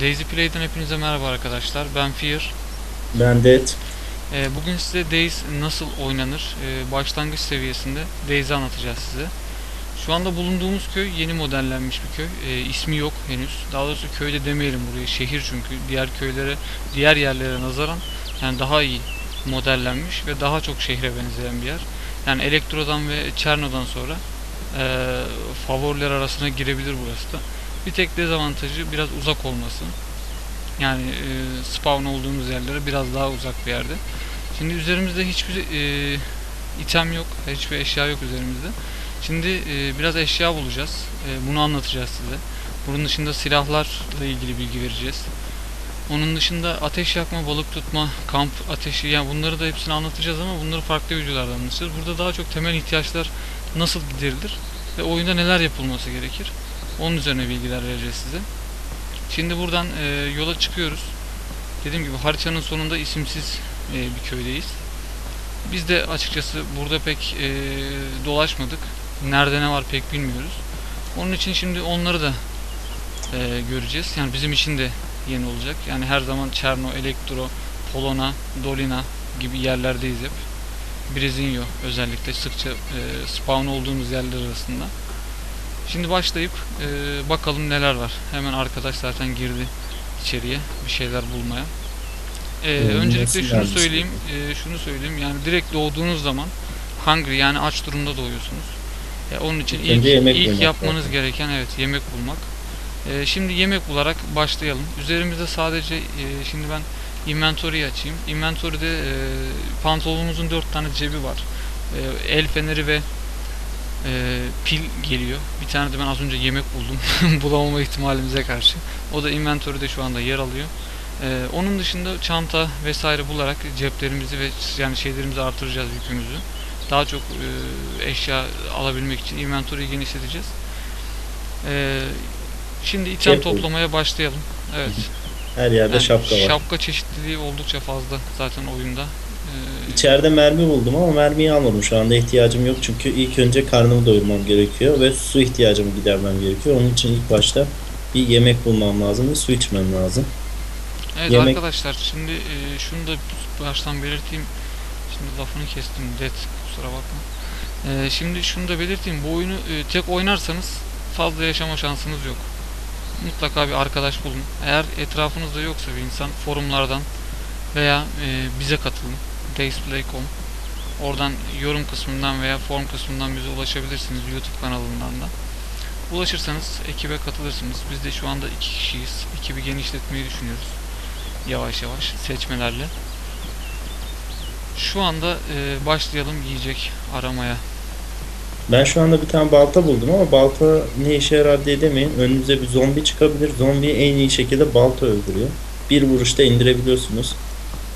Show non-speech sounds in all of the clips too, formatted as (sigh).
Daisy Play'den hepinize merhaba arkadaşlar. Ben Fear. Ben de et. Ee, bugün size Days nasıl oynanır, ee, başlangıç seviyesinde Days'i anlatacağız size. Şu anda bulunduğumuz köy yeni modellenmiş bir köy. Ee, ismi yok henüz. Daha doğrusu köyde demeyelim burayı. Şehir çünkü. Diğer köylere, diğer yerlere nazaran yani daha iyi modellenmiş ve daha çok şehre benzeyen bir yer. Yani Elektro'dan ve Çerno'dan sonra ee, favoriler arasına girebilir burası da. Bir tek dezavantajı biraz uzak olması. Yani e, spawn olduğumuz yerlere biraz daha uzak bir yerde. Şimdi üzerimizde hiçbir e, item yok, hiçbir eşya yok üzerimizde. Şimdi e, biraz eşya bulacağız. E, bunu anlatacağız size. Bunun dışında silahlarla ilgili bilgi vereceğiz. Onun dışında ateş yakma, balık tutma, kamp ateşi yani bunları da hepsini anlatacağız ama bunları farklı videolarda anlatacağız. Burada daha çok temel ihtiyaçlar nasıl giderilir ve oyunda neler yapılması gerekir. Onun üzerine bilgiler vereceğiz size. Şimdi buradan e, yola çıkıyoruz. Dediğim gibi haritanın sonunda isimsiz e, bir köydeyiz. Biz de açıkçası burada pek e, dolaşmadık. Nerede ne var pek bilmiyoruz. Onun için şimdi onları da e, göreceğiz. Yani bizim için de yeni olacak. Yani her zaman Çerno, Elektro, Polona, Dolina gibi yerlerdeyiz hep. Brezinho özellikle sıkça e, spawn olduğumuz yerler arasında. Şimdi başlayıp e, bakalım neler var. Hemen arkadaş zaten girdi içeriye bir şeyler bulmaya. E, Hmm, öncelikle şunu söyleyeyim, e, şunu söyleyeyim. Yani direkt doğduğunuz zaman hungry yani aç durumda doğuyorsunuz. E, onun için İlk ilk, yapmanız gereken evet yemek bulmak. E, şimdi yemek bularak başlayalım. Üzerimizde sadece e, şimdi ben inventory'yi açayım. Inventory'de e, pantolonumuzun dört tane cebi var. E, el feneri ve e, pil geliyor. Bir tane de ben az önce yemek buldum. (laughs) Bulamama ihtimalimize karşı. O da inventory'de şu anda yer alıyor. E, onun dışında çanta vesaire bularak ceplerimizi ve yani şeylerimizi artıracağız yükümüzü. Daha çok e, eşya alabilmek için inventory'yi genişleteceğiz. E, şimdi item buldum. toplamaya başlayalım. Evet. Her yerde Yani şapka var. Şapka çeşitliliği oldukça fazla zaten oyunda. İçeride mermi buldum ama mermiyi almadım. Şu anda ihtiyacım yok çünkü ilk önce karnımı doyurmam gerekiyor ve su ihtiyacımı gidermem gerekiyor. Onun için ilk başta bir yemek bulmam lazım ve su içmem lazım. Evet Yemek- arkadaşlar şimdi e, şunu da baştan belirteyim. Şimdi lafını kestim Dead kusura bakma. E, şimdi şunu da belirteyim. Bu oyunu e, tek oynarsanız fazla yaşama şansınız yok. Mutlaka bir arkadaş bulun. Eğer etrafınızda yoksa bir insan forumlardan veya e, bize katılın. Daysplay.com Oradan yorum kısmından veya form kısmından bize ulaşabilirsiniz YouTube kanalından da. Ulaşırsanız ekibe katılırsınız. Biz de şu anda iki kişiyiz. Ekibi genişletmeyi düşünüyoruz yavaş yavaş seçmelerle. Şu anda e, başlayalım yiyecek aramaya. Ben şu anda bir tane balta buldum ama balta ne işe yarar diye demeyin. Önünüze bir zombi çıkabilir. Zombiyi en iyi şekilde balta öldürüyor. Bir vuruşta indirebiliyorsunuz.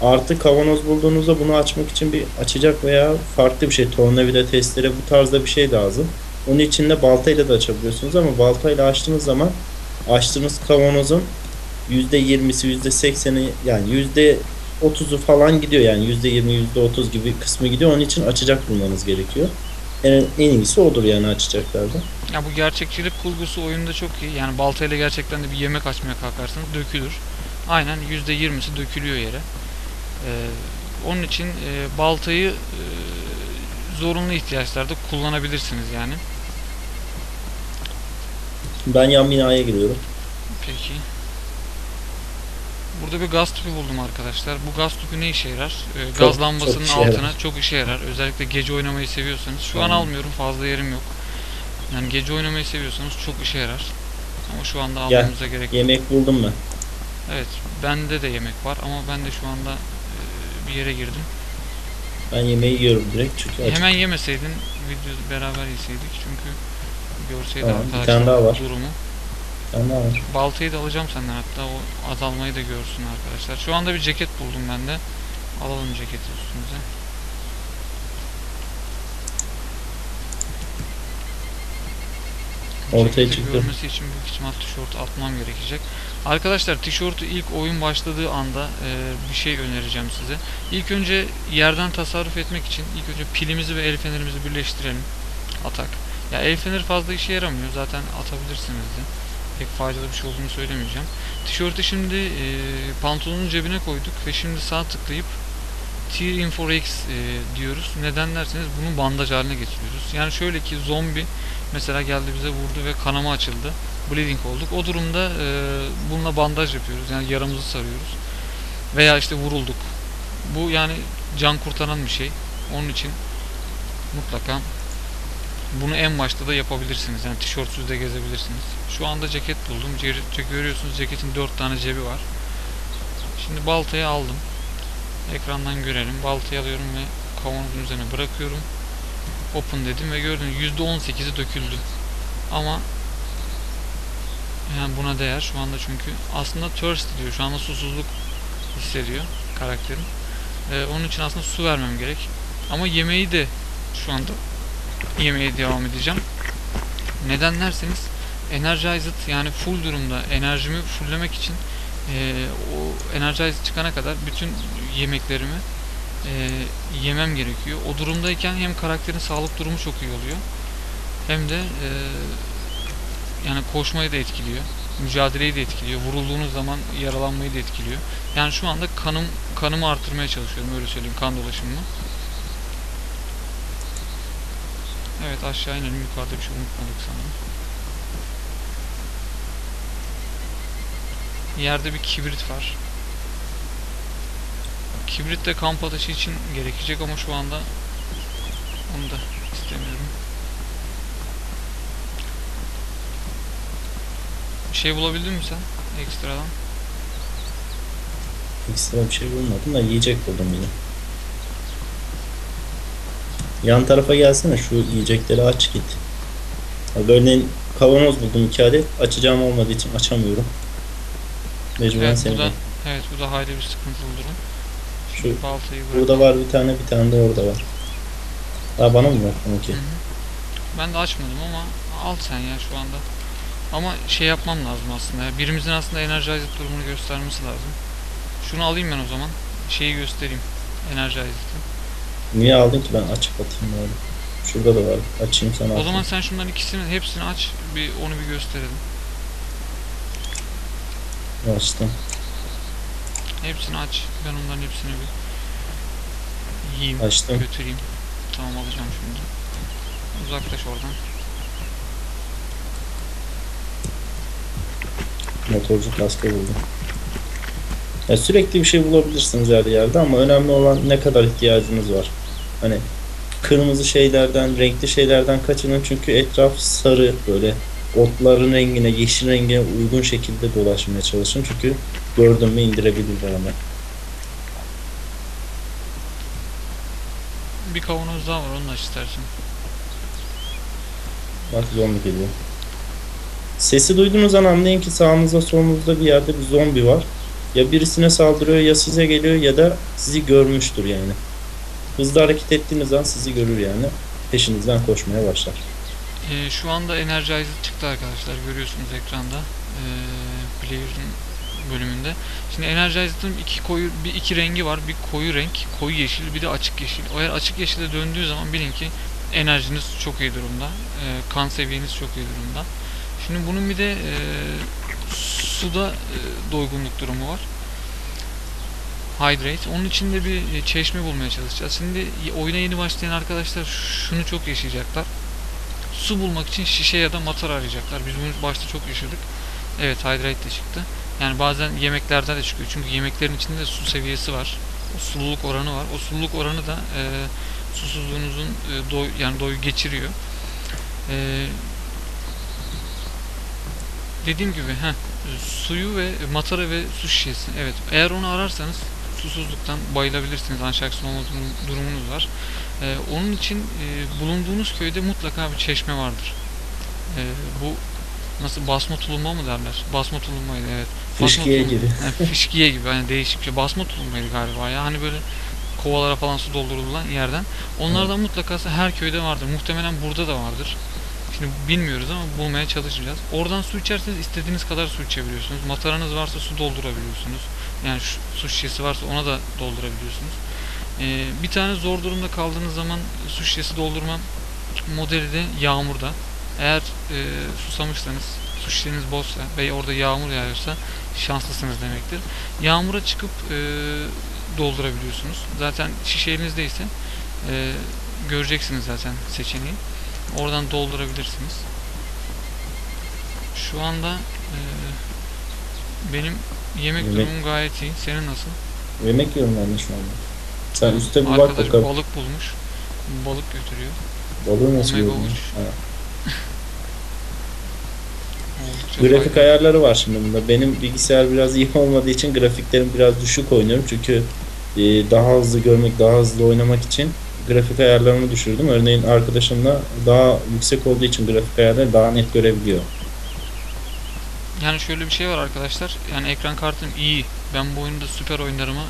Artı kavanoz bulduğunuzda bunu açmak için bir açacak veya farklı bir şey tornavida testere bu tarzda bir şey lazım. Onun için de baltayla da açabiliyorsunuz ama baltayla açtığınız zaman açtığınız kavanozun %20'si %80'i yani %30'u falan gidiyor yani %20 %30 gibi kısmı gidiyor. Onun için açacak bulmanız gerekiyor. En, en iyisi odur yani açacaklarda. Ya bu gerçekçilik kurgusu oyunda çok iyi. Yani baltayla gerçekten de bir yemek açmaya kalkarsanız dökülür. Aynen %20'si dökülüyor yere. Ee, onun için e, baltayı e, zorunlu ihtiyaçlarda kullanabilirsiniz yani. Ben yan binaya giriyorum. Peki. Burada bir gaz tüpü buldum arkadaşlar. Bu gaz tüpü ne işe yarar? Ee, Çok- gaz çok lambasının işe altına yarar. çok işe yarar. Özellikle gece oynamayı seviyorsanız. Şu an Tamam. almıyorum. Fazla yerim yok. Yani gece oynamayı seviyorsanız çok işe yarar. Ama şu anda Gel, almamıza gerek yok. Yemek buldum ben. Evet. Bende de yemek var ama ben de şu anda bir yere girdim. Ben yemeği yiyorum direkt çünkü acık. Hemen yemeseydin video beraber yeseydik çünkü görseydi Tamam, arkadaşlar daha var. durumu. Var? Baltayı da alacağım senden hatta o azalmayı da görsün arkadaşlar. Şu anda bir ceket buldum ben de. Alalım ceketi üstümüze. Ortaya çıktı. görmesi için büyük ihtimal tişört atmam gerekecek. Arkadaşlar tişörtü ilk oyun başladığı anda e, bir şey önereceğim size. İlk önce yerden tasarruf etmek için ilk önce pilimizi ve el fenerimizi birleştirelim. Atak. Ya el feneri fazla işe yaramıyor. Zaten atabilirsiniz de. pek faydalı bir şey olduğunu söylemeyeceğim. Tişörtü şimdi e, pantolonun cebine koyduk ve şimdi sağ tıklayıp Tear Info X e, diyoruz. Neden derseniz bunu bandaj haline getiriyoruz. Yani şöyle ki zombi mesela geldi bize vurdu ve kanama açıldı. Bleeding olduk. O durumda e, bununla bandaj yapıyoruz. Yani yaramızı sarıyoruz. Veya işte vurulduk. Bu yani can kurtaran bir şey. Onun için mutlaka bunu en başta da yapabilirsiniz. Yani tişörtsüz de gezebilirsiniz. Şu anda ceket buldum. Ce- Görüyorsunuz ceketin 4 tane cebi var. Şimdi baltayı aldım. Ekrandan görelim. Baltayı alıyorum ve kavanozun üzerine bırakıyorum. Open dedim ve gördüğünüz %18'i döküldü. Ama yani buna değer şu anda çünkü aslında thirst diyor. Şu anda susuzluk hissediyor karakterim. Ee, onun için aslında su vermem gerek. Ama yemeği de şu anda yemeye devam edeceğim. Neden derseniz Energized yani full durumda enerjimi fulllemek için eee, o Energized çıkana kadar bütün yemeklerimi eee, yemem gerekiyor. O durumdayken hem karakterin sağlık durumu çok iyi oluyor hem de eee, yani koşmayı da etkiliyor. Mücadeleyi de etkiliyor. Vurulduğunuz zaman yaralanmayı da etkiliyor. Yani şu anda kanım kanımı artırmaya çalışıyorum öyle söyleyeyim kan dolaşımını. Evet aşağı inelim yukarıda bir şey unutmadık sanırım. Yerde bir kibrit var. Kibrit de kamp ateşi için gerekecek ama şu anda onu da istemiyorum. Bir şey bulabildin mi sen ekstradan? Ekstra bir şey bulmadım da yiyecek buldum yine. Yan tarafa gelsene şu yiyecekleri aç git. Abi Örneğin kavanoz buldum iki adet. Açacağım olmadığı için açamıyorum. Mecburen Evet seni bu da evet bu da hayli bir sıkıntılı durum. Şu baltayı bırak. burada var bir tane bir tane de orada var. Ha bana mı bıraktın hı. Ben de açmadım ama al sen ya şu anda. Ama şey yapmam lazım aslında. ya, Birimizin aslında Energized durumunu göstermesi lazım. Şunu alayım ben o zaman. Şeyi göstereyim. Energized'ı. Niye aldın ki ben açıp atayım böyle. Şurada da var. Açayım sana O atayım. zaman sen şunların ikisini hepsini aç. Bir onu bir gösterelim. Açtım. Hepsini aç. Ben onların hepsini bir yiyeyim. Açtım. Götüreyim. Tamam alacağım şimdi. Uzaklaş oradan. Motorcu kaskı buldum. Ya sürekli bir şey bulabilirsiniz her yerde ama önemli olan ne kadar ihtiyacınız var. Hani kırmızı şeylerden, renkli şeylerden kaçının çünkü etraf sarı böyle otların rengine, yeşil renge uygun şekilde dolaşmaya çalışın. Çünkü gördün mü indirebilirler hemen. Bir kavanoz daha var onu da istersen. Bak zombi geliyor. Sesi duyduğunuz an anlayın ki sağınızda solunuzda bir yerde bir zombi var. Ya birisine saldırıyor ya size geliyor ya da sizi görmüştür yani. Hızlı hareket ettiğiniz an sizi görür yani. Peşinizden koşmaya başlar. Ee, şu anda Energized çıktı arkadaşlar. Görüyorsunuz ekranda. Ee, Player'ın bölümünde. Şimdi Energized'ın iki koyu bir iki rengi var. Bir koyu renk, koyu yeşil, bir de açık yeşil. O eğer açık yeşile döndüğü zaman bilin ki enerjiniz çok iyi durumda. Ee, kan seviyeniz çok iyi durumda. Şimdi bunun bir de e, suda e, doygunluk durumu var. Hydrate. Onun için de bir e, çeşme bulmaya çalışacağız. Şimdi oyuna yeni başlayan arkadaşlar şunu çok yaşayacaklar. Su bulmak için şişe ya da matar arayacaklar. Biz bunu başta çok yaşadık. Evet Hydrate de çıktı. Yani bazen yemeklerden de çıkıyor. Çünkü yemeklerin içinde de su seviyesi var. O sululuk oranı var. O sululuk oranı da e, susuzluğunuzun e, doy, yani doyu geçiriyor. E, dediğim gibi heh, suyu ve matara ve su şişesi. Evet. Eğer onu ararsanız susuzluktan bayılabilirsiniz. Anşaksiyon olma durum- durumunuz var. Ee, onun için e, bulunduğunuz köyde mutlaka bir çeşme vardır. Ee, bu nasıl basma tulumba mı derler? Basma tulumbaydı evet. Fışkiye gibi. Yani fışkiye gibi hani değişik bir şey. Basma tulumbeydı galiba ya. Hani böyle kovalara falan su doldurulan yerden. Onlardan mutlaka her köyde vardır. Muhtemelen burada da vardır. Şimdi bilmiyoruz ama bulmaya çalışacağız. Oradan su içerseniz istediğiniz kadar su içebiliyorsunuz. Mataranız varsa su doldurabiliyorsunuz. Yani şu, su şişesi varsa ona da doldurabiliyorsunuz. Ee, bir tane zor durumda kaldığınız zaman su şişesi doldurma modeli de yağmurda. Eğer e, susamışsanız su şişeniz boşsa ve orada yağmur yağıyorsa şanslısınız demektir. Yağmura çıkıp e, doldurabiliyorsunuz. Zaten şişe elinizdeyse e, göreceksiniz zaten seçeneği. Oradan doldurabilirsiniz. Şu anda e, benim yemek Yemek- durumum gayet iyi. Senin nasıl? Yemek yiyorum ben şu anda. Sen üstte bir bak bakalım. balık bulmuş. Balık götürüyor. Balığı nasıl Omega yiyorum? (laughs) Grafik ayarları var şimdi bunda. Benim bilgisayar biraz iyi olmadığı için grafiklerim biraz düşük oynuyorum. Çünkü e, daha hızlı görmek, daha hızlı oynamak için grafik ayarlarımı düşürdüm. Örneğin arkadaşımla daha yüksek olduğu için grafik ayarları daha net görebiliyor. Yani şöyle bir şey var arkadaşlar. Yani ekran kartım iyi. Ben bu oyunda süper oynarıma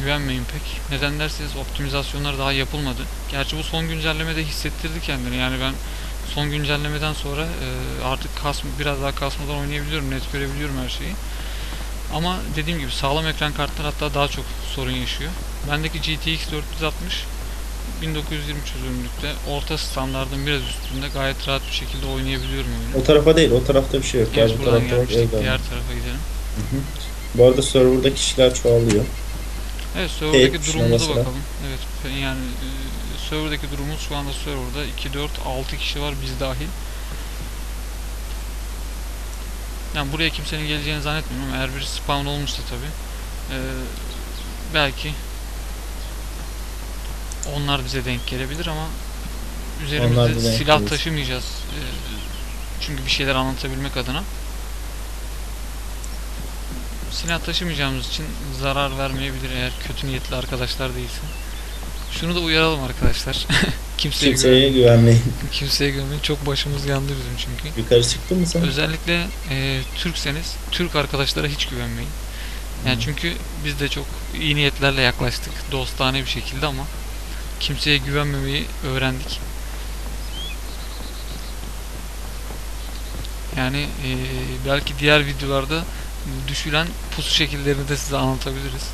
güvenmeyin pek. Neden derseniz optimizasyonlar daha yapılmadı. Gerçi bu son güncellemede hissettirdi kendini. Yani ben son güncellemeden sonra e, artık kasm biraz daha kasmadan oynayabiliyorum. Net görebiliyorum her şeyi. Ama dediğim gibi sağlam ekran kartlar hatta daha çok sorun yaşıyor. Bendeki GTX 460 1920 çözünürlükte orta standardın biraz üstünde gayet rahat bir şekilde oynayabiliyorum oyunu. O tarafa değil, o tarafta bir şey yok. Gerçi bu buradan gelmiştik. Diğer tarafa gidelim. Hı hı. Bu arada serverda kişiler çoğalıyor. Evet serverdaki durumumuza bakalım. Evet yani e, serverdaki durumumuz şu anda serverda 2, 4, 6 kişi var biz dahil. Yani buraya kimsenin geleceğini zannetmiyorum eğer bir spawn olmuşsa tabi belki onlar bize denk gelebilir ama üzerimizde silah gelir. taşımayacağız. E, çünkü bir şeyler anlatabilmek adına. Silah taşımayacağımız için zarar vermeyebilir eğer kötü niyetli arkadaşlar değilse. Şunu da uyaralım arkadaşlar. (laughs) Kimseye, Kimseye güven- güvenmeyin. kimseye güvenmeyin. Çok başımız yandı bizim çünkü. Yukarı çıktın mı sen? Özellikle e, Türkseniz Türk arkadaşlara hiç güvenmeyin. Yani çünkü biz de çok iyi niyetlerle yaklaştık. Dostane bir şekilde ama kimseye güvenmemeyi öğrendik. Yani e, belki diğer videolarda düşülen pusu şekillerini de size anlatabiliriz.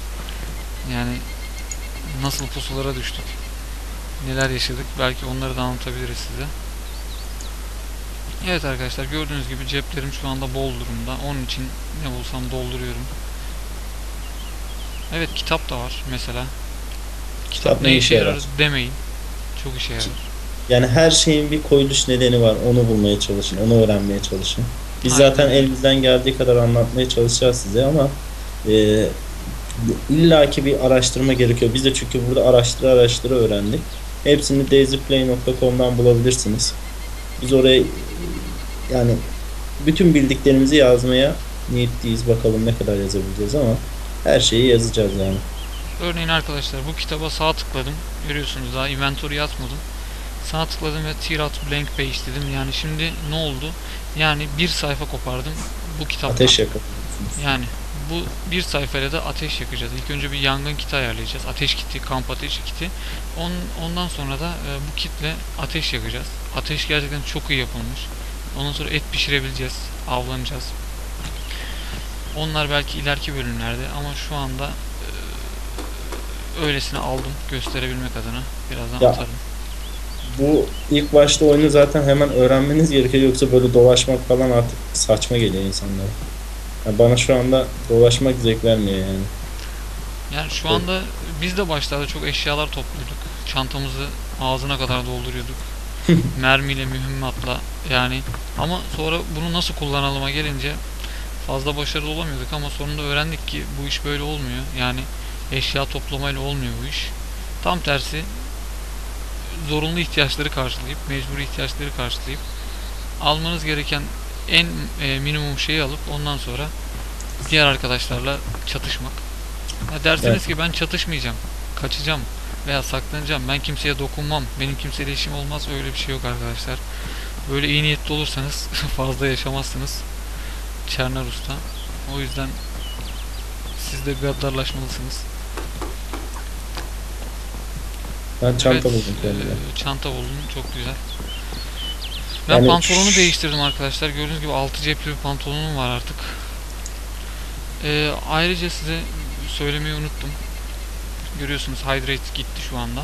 Yani nasıl pusulara düştük, neler yaşadık belki onları da anlatabiliriz size. Evet arkadaşlar gördüğünüz gibi ceplerim şu anda bol durumda. Onun için ne bulsam dolduruyorum. Evet kitap da var mesela. Kitap ne işe yarar demeyin. Çok işe yarar. Yani her şeyin bir koyuluş nedeni var. Onu bulmaya çalışın, onu öğrenmeye çalışın. Biz Aynen zaten elimizden geldiği kadar anlatmaya çalışacağız size ama e, illaki bir araştırma gerekiyor. Biz de çünkü burada araştıra araştıra öğrendik. Hepsini daisyplay.com'dan bulabilirsiniz. Biz oraya yani bütün bildiklerimizi yazmaya niyetliyiz. Bakalım ne kadar yazabileceğiz ama her şeyi yazacağız yani. Örneğin arkadaşlar bu kitaba sağ tıkladım. Görüyorsunuz daha inventory'e atmadım. Sağ tıkladım ve tear out blank page dedim. Yani şimdi ne oldu? Yani bir sayfa kopardım bu kitaptan. Ateş yakın. Yani bu bir sayfayla da ateş yakacağız. İlk önce bir yangın kiti ayarlayacağız. Ateş kiti, kamp ateşi kiti. On, ondan sonra da e, bu kitle ateş yakacağız. Ateş gerçekten çok iyi yapılmış. Ondan sonra et pişirebileceğiz. Avlanacağız. Onlar belki ileriki bölümlerde ama şu anda e, öylesine aldım gösterebilmek adına. Birazdan Ya, atarım. Bu ilk başta oyunu zaten hemen öğrenmeniz gerekiyor yoksa böyle dolaşmak falan artık saçma geliyor insanlara. Ya bana şu anda dolaşmak zevk vermiyor yani. Yani şu anda biz de başlarda çok eşyalar topluyorduk. Çantamızı ağzına kadar dolduruyorduk. (laughs) Mermiyle, mühimmatla yani. Ama sonra bunu nasıl kullanılıma gelince fazla başarılı olamıyorduk ama sonunda öğrendik ki bu iş böyle olmuyor. Yani eşya toplamayla olmuyor bu iş. Tam tersi zorunlu ihtiyaçları karşılayıp, mecburi ihtiyaçları karşılayıp almanız gereken en e, minimum şeyi alıp ondan sonra diğer arkadaşlarla çatışmak. Ya derseniz Evet. ki ben çatışmayacağım, kaçacağım veya saklanacağım, ben kimseye dokunmam, benim kimseyle işim olmaz öyle bir şey yok arkadaşlar. Böyle iyi niyetli olursanız (laughs) fazla yaşamazsınız. Çerner Usta. O yüzden siz de gaddarlaşmalısınız. Ben çanta Evet, buldum kendime. e, çanta buldum çok güzel. Ben Yani pantolonu değiştirdim arkadaşlar. Gördüğünüz gibi altı cepli bir pantolonum var artık. E, ayrıca size söylemeyi unuttum. Görüyorsunuz hydrate gitti şu anda.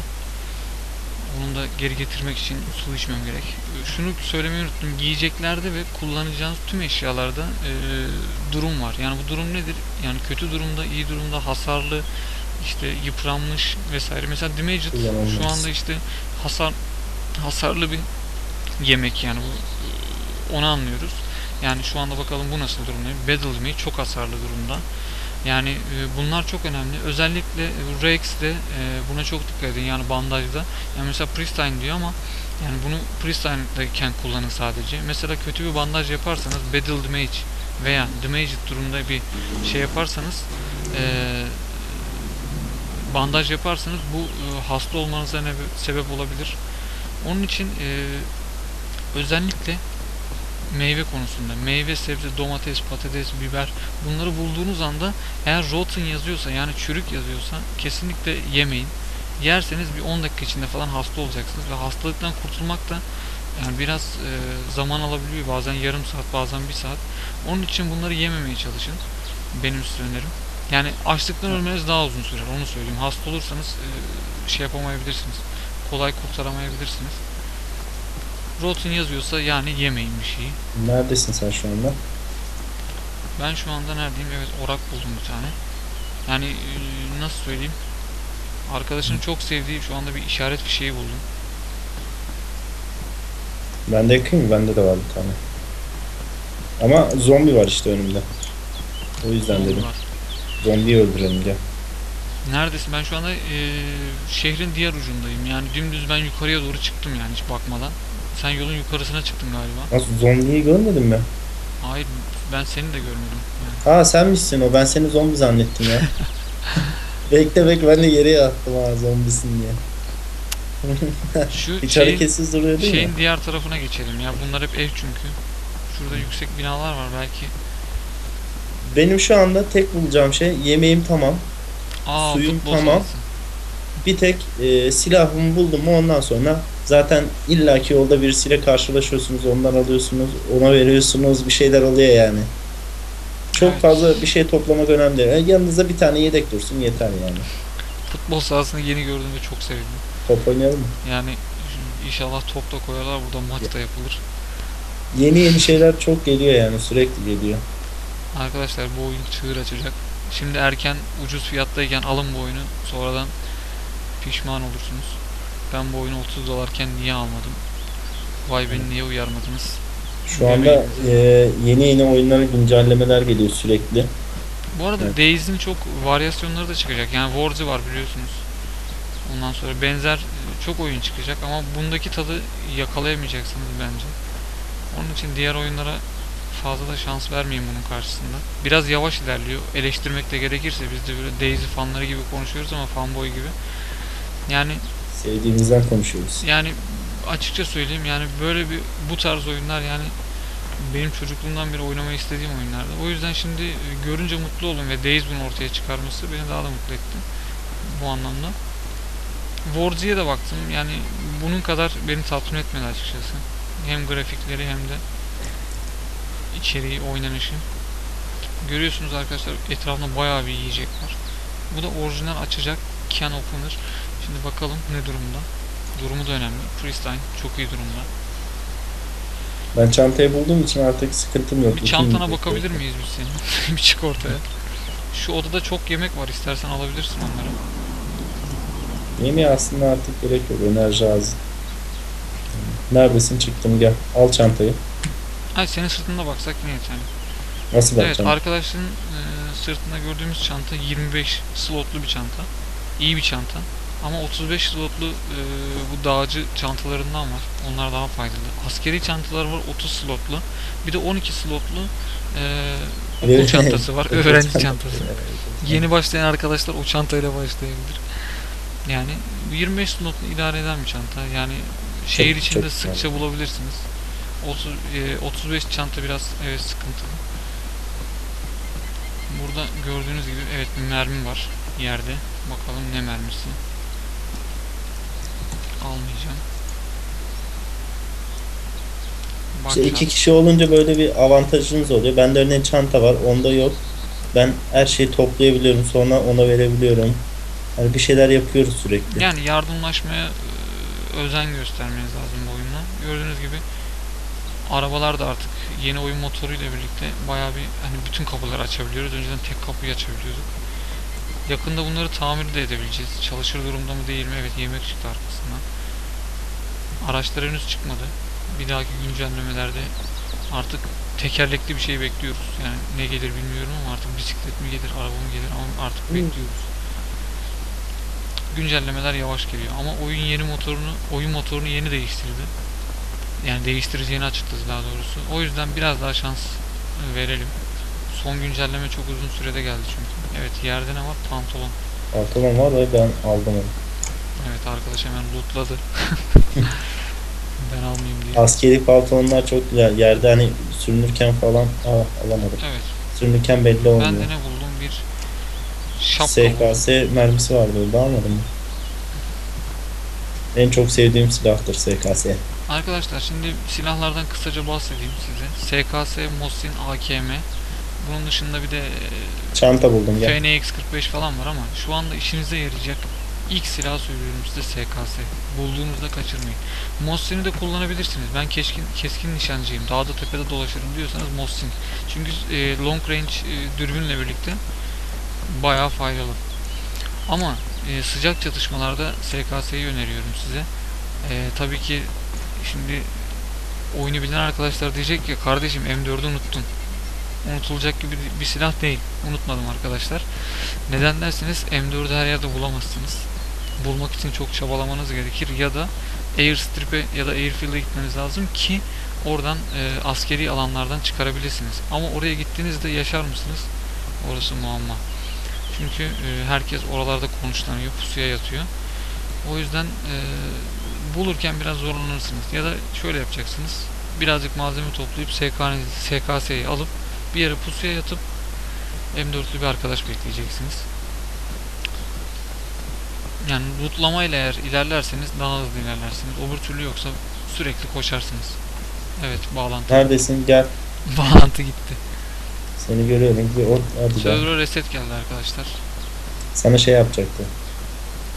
Bunu da geri getirmek için su içmem gerek. E, Şunu söylemeyi unuttum. Giyeceklerde ve kullanacağınız tüm eşyalarda e, durum var. Yani bu durum nedir? Yani kötü durumda, iyi durumda, hasarlı, işte yıpranmış vesaire. Mesela Damaged şu anda işte hasar hasarlı bir yemek yani bu onu anlıyoruz. Yani şu anda bakalım bu nasıl durumda? Battle yemeği çok hasarlı durumda. Yani e, bunlar çok önemli. Özellikle Rex'de e, buna çok dikkat edin. Yani bandajda. Yani mesela Pristine diyor ama yani bunu Pristine'dayken kullanın sadece. Mesela kötü bir bandaj yaparsanız Battle Damage veya Damaged durumda bir şey yaparsanız e, bandaj yaparsanız bu e, hasta olmanıza sebep olabilir. Onun için e, özellikle meyve konusunda meyve, sebze, domates, patates, biber bunları bulduğunuz anda eğer rotten yazıyorsa yani çürük yazıyorsa kesinlikle yemeyin. Yerseniz bir 10 dakika içinde falan hasta olacaksınız ve hastalıktan kurtulmak da yani biraz e, zaman alabiliyor. Bazen yarım saat, bazen bir saat. Onun için bunları yememeye çalışın. Benim size önerim. Yani açlıktan ölmeniz daha uzun sürer. Onu söyleyeyim. Hasta olursanız e, şey yapamayabilirsiniz. Kolay kurtaramayabilirsiniz. Rotten yazıyorsa yani yemeyin bir şeyi. Neredesin sen şu anda? Ben şu anda neredeyim? Evet orak buldum bir tane. Yani e, nasıl söyleyeyim? Arkadaşın çok sevdiği şu anda bir işaret fişeği buldum. Ben de yakayım? Bende de var bir tane. Ama zombi var işte önümde. O yüzden Zombi dedim. var. Zombiyi öldürelim gel. Neredesin? Ben şu anda e, şehrin diğer ucundayım. Yani dümdüz ben yukarıya doğru çıktım yani hiç bakmadan. Sen yolun yukarısına çıktın galiba. Nasıl zombiyi görmedin mi? Hayır ben seni de görmedim. Yani. Ha sen misin o? Ben seni zombi zannettim ya. (laughs) bekle bekle ben de geriye attım ha zombisin diye. Şu (laughs) Hiç şeyin, hareketsiz duruyor değil şeyin mi? diğer tarafına geçelim ya. Bunlar hep ev çünkü. Şurada yüksek binalar var belki. Benim şu anda tek bulacağım şey yemeğim tamam. Aa Suyum tamam. sahası. Bir tek e, silahımı buldum mu ondan sonra zaten illaki yolda birisiyle karşılaşıyorsunuz ondan alıyorsunuz ona veriyorsunuz bir şeyler oluyor yani. Çok Evet. fazla bir şey toplamak önemli değil. Yani yanınızda bir tane yedek dursun yeter yani. Futbol sahasını yeni gördüğümde çok sevindim. Top oynayalım mı? Yani inşallah top da koyarlar burada maç da yapılır. Yeni yeni şeyler çok geliyor yani sürekli geliyor. Arkadaşlar bu oyun çığır açacak. Şimdi erken ucuz fiyattayken alın bu oyunu. Sonradan pişman olursunuz. Ben bu oyunu 30 dolarken niye almadım? Vay beni niye uyarmadınız? Şu anda e, yeni yeni oyunlara güncellemeler geliyor sürekli. Bu arada Evet. Days'in çok varyasyonları da çıkacak. Yani Warzy var biliyorsunuz. Ondan sonra benzer e, çok oyun çıkacak ama bundaki tadı yakalayamayacaksınız bence. Onun için diğer oyunlara fazla da şans vermeyin bunun karşısında. Biraz yavaş ilerliyor. Eleştirmek de gerekirse biz de böyle Daisy fanları gibi konuşuyoruz ama fanboy gibi. Yani Sevdiğimizden konuşuyoruz. yani açıkça söyleyeyim yani böyle bir bu tarz oyunlar yani benim çocukluğumdan beri oynamayı istediğim oyunlardı. O yüzden şimdi e, görünce mutlu oldum ve Days bunu ortaya çıkarması beni daha da mutlu etti bu anlamda. Warzi'ye de baktım yani bunun kadar beni tatmin etmedi açıkçası. Hem grafikleri hem de içeriği, oynanışı. Görüyorsunuz arkadaşlar etrafında bayağı bir yiyecek var. Bu da orijinal açacak can opener. Şimdi bakalım ne durumda. Durumu da önemli. Pristine çok iyi durumda. Ben çantayı bulduğum için artık sıkıntım yok. Bir çantana bakabilir miyiz biz senin? (laughs) bir çık ortaya. Şu odada çok yemek var. İstersen alabilirsin onları. Yemeğe aslında artık gerek yok. Enerji az. Neredesin? Çıktım gel. Al çantayı. Ay senin sırtında baksak yine yeterli. Nasıl Evet bakacağım? arkadaşların e, sırtında gördüğümüz çanta 25 slotlu bir çanta. İyi bir çanta. Ama 35 slotlu e, bu dağcı çantalarından var. Onlar daha faydalı. Askeri çantalar var 30 slotlu. Bir de 12 slotlu e, okul çantası var. (laughs) Öğrenci çantası. Yeni başlayan arkadaşlar o çantayla başlayabilir. Yani bu 25 slotlu idare eden bir çanta. Yani şehir içinde çok sıkça bulabilirsiniz. 30, e, 35 çanta biraz evet sıkıntılı. Burada gördüğünüz gibi evet mermi var yerde. Bakalım ne mermisi. Almayacağım. İşte iki kişi olunca böyle bir avantajınız oluyor. Bende örneğin çanta var. Onda yok. Ben her şeyi toplayabiliyorum. Sonra ona verebiliyorum. Yani bir şeyler yapıyoruz sürekli. Yani yardımlaşmaya e, özen göstermeniz lazım bu oyunla. Gördüğünüz gibi arabalar da artık yeni oyun motoruyla birlikte bayağı bir hani bütün kapıları açabiliyoruz. Önceden tek kapıyı açabiliyorduk. Yakında bunları tamir de edebileceğiz. Çalışır durumda mı değil mi? Evet yemek çıktı arkasından. Araçlar henüz çıkmadı. Bir dahaki güncellemelerde artık tekerlekli bir şey bekliyoruz. Yani ne gelir bilmiyorum ama artık bisiklet mi gelir, araba mı gelir ama artık Hı. bekliyoruz. Güncellemeler yavaş geliyor ama oyun yeni motorunu, oyun motorunu yeni değiştirdi. Yani değiştireceğini açıkladı daha doğrusu. O yüzden biraz daha şans verelim. Son güncelleme çok uzun sürede geldi çünkü. Evet yerde ne var? Pantolon. Pantolon var ve ben aldım onu. Evet arkadaş hemen lootladı. (laughs) ben almayayım diye. Askeri pantolonlar çok güzel. Yerde hani sürünürken falan Aa, alamadım. Evet. Sürünürken belli Ben olmuyor. de ne buldum? Bir şapka buldum. SKS mermisi vardı orada almadım mı? En çok sevdiğim silahtır SKS. Arkadaşlar şimdi silahlardan kısaca bahsedeyim size. SKS, Mosin, AKM. Bunun dışında bir de e, Çanta buldum gel. FNX45 falan var ama şu anda işinize yarayacak ilk silah söylüyorum size SKS. Bulduğunuzda kaçırmayın. Mosin'i de kullanabilirsiniz. Ben keskin, keskin nişancıyım. Dağda tepede dolaşırım diyorsanız Mosin. Çünkü e, long range e, dürbünle birlikte bayağı faydalı. Ama e, sıcak çatışmalarda SKS'yi öneriyorum size. E, tabii ki şimdi oyunu bilen arkadaşlar diyecek ki kardeşim M4'ü unuttun. Unutulacak gibi bir silah değil. Unutmadım arkadaşlar. Neden derseniz M4'ü her yerde bulamazsınız. Bulmak için çok çabalamanız gerekir ya da Airstrip'e ya da Airfield'e gitmeniz lazım ki oradan e, askeri alanlardan çıkarabilirsiniz. Ama oraya gittiğinizde yaşar mısınız? Orası muamma. Çünkü e, herkes oralarda konuşlanıyor, pusuya yatıyor. O yüzden e, bulurken biraz zorlanırsınız. Ya da şöyle yapacaksınız. Birazcık malzeme toplayıp SKS'yi alıp bir yere pusuya yatıp M4'lü bir arkadaş bekleyeceksiniz. Yani lootlamayla eğer ilerlerseniz daha hızlı ilerlersiniz. Öbür türlü yoksa sürekli koşarsınız. Evet bağlantı. Neredesin? Gel. (laughs) bağlantı gitti. Seni görüyorum. Bir ot hadi gel. Server'a reset geldi arkadaşlar. Sana şey yapacaktı.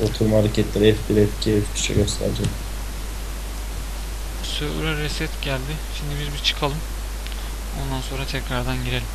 Oturma hareketleri F1, F2, F3'e gösterecek. Server'a reset geldi. Şimdi biz bir çıkalım. Ondan sonra tekrardan girelim.